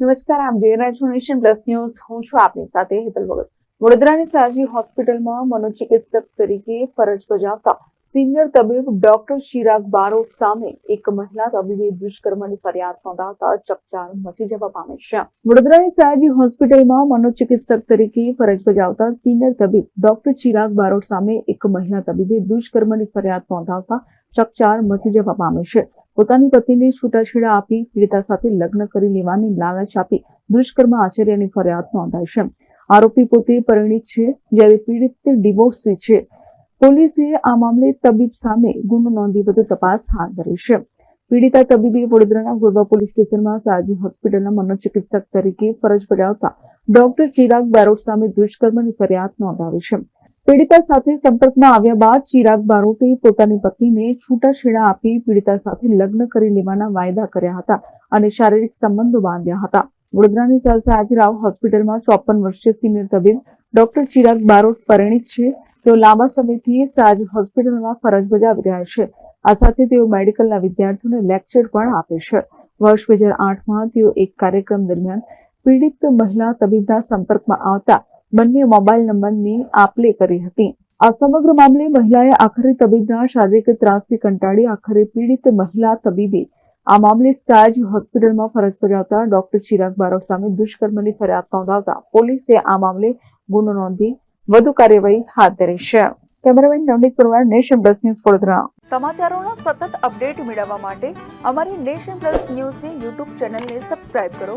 નમસ્કાર, આપ જોઈ રહ્યા છો નેશન પ્લસ ન્યૂઝ. હું છું આપની સાથે હેતલ ભગત. વડોદરાની સાજી હોસ્પિટલમાં મનોચિકિત્સક તરીકે ફરજ બજાવતા સિનિયર તબીબ ડોક્ટર શિરાગ બારોટ સામે એક મહિલા તબીબે દુષ્કર્મની ફરિયાદ નોંધાવતા ચકચાર મચી જવા પામે છે. વડોદરાની સયાજી હોસ્પિટલમાં મનોચિકિત્સક તરીકે ફરજ બજાવતા સિનિયર તબીબ ડોક્ટર ચિરાગ બારોટ સામે એક મહિલા તબીબે દુષ્કર્મની ફરિયાદ નોંધાવતા ચકચાર મચી જવા પામે છે. પોતાની પત્નીને છૂટાછેડા આપી પીડિતા સાથે લગ્ન કરી લેવાની લાલચ આપી દુષ્કર્મ આચર્યની ફરિયાદ નોંધાઈ છે. આરોપી પોતે પરિણીત છે, જ્યારે પીડિત ડિવોર્સી છે. પોલીસે આ મામલે તબીબ સામે ગુનો નોંધી વધુ તપાસ હાથ ધરી છે. પીડિતા તબીબે વડોદરાના ગોરવા પોલીસ સ્ટેશનમાં સાજી હોસ્પિટલના મનોચિકિત્સક તરીકે ફરજ બજાવતા ડોક્ટર ચિરાગ બારોટ સામે દુષ્કર્મની ફરિયાદ નોંધાવી છે. પીડિતા સાથે સંપર્કમાં આવ્યા બાદ ચિરાગ બારોટે પોતાની પત્નીને છૂટાછેડા આપી પીડિતા સાથે લગ્ન કરી લેવાના વાયદા કર્યા હતા અને શારીરિક સંબંધો બાંધ્યા હતા. વડોદરાની સયાજીરાવ હોસ્પિટલમાં ચોપન વર્ષીય સિનિયર તબીબ ડોક્ટર ચિરાગ બારોટ પરિણિત છે. તેઓ લાંબા સમયથી સાજ હોસ્પિટલમાં ફરજ બજાવી રહ્યા છે. આ સાથે તેઓ મેડિકલના વિદ્યાર્થીઓને લેક્ચર પણ આપે છે. વર્ષ બે હજાર આઠમાં તેઓ એક કાર્યક્રમ દરમિયાન પીડિત મહિલા તબીબના સંપર્કમાં આવતા બંને મોબાઈલ નંબરની આપલે કરી હતી. આ સમગ્ર મામલે મહિલાએ આખરે તબીબના શારીરિક ત્રાસથી કંટાળી આખરે પીડિત મહિલા તબીબે. આ મામલે સાજ હોસ્પિટલમાં ફરજ બજાવતા ડોક્ટર ચિરાગ બારોટ સામે દુષ્કર્મની ફરિયાદ નોંધાવતા પોલીસે આ મામલે ગુનો નોંધી વધુ કાર્યવાહી હાથ ધરી છે. Cameraman Navneet Parmar, nation plus news Vadodara. સમાચારોના સતત અપડેટ મેળવવા માટે અમારી નેશન પ્લસ ન્યૂઝની યુટ્યુબ ચેનલને સબસ્ક્રાઇબ કરો.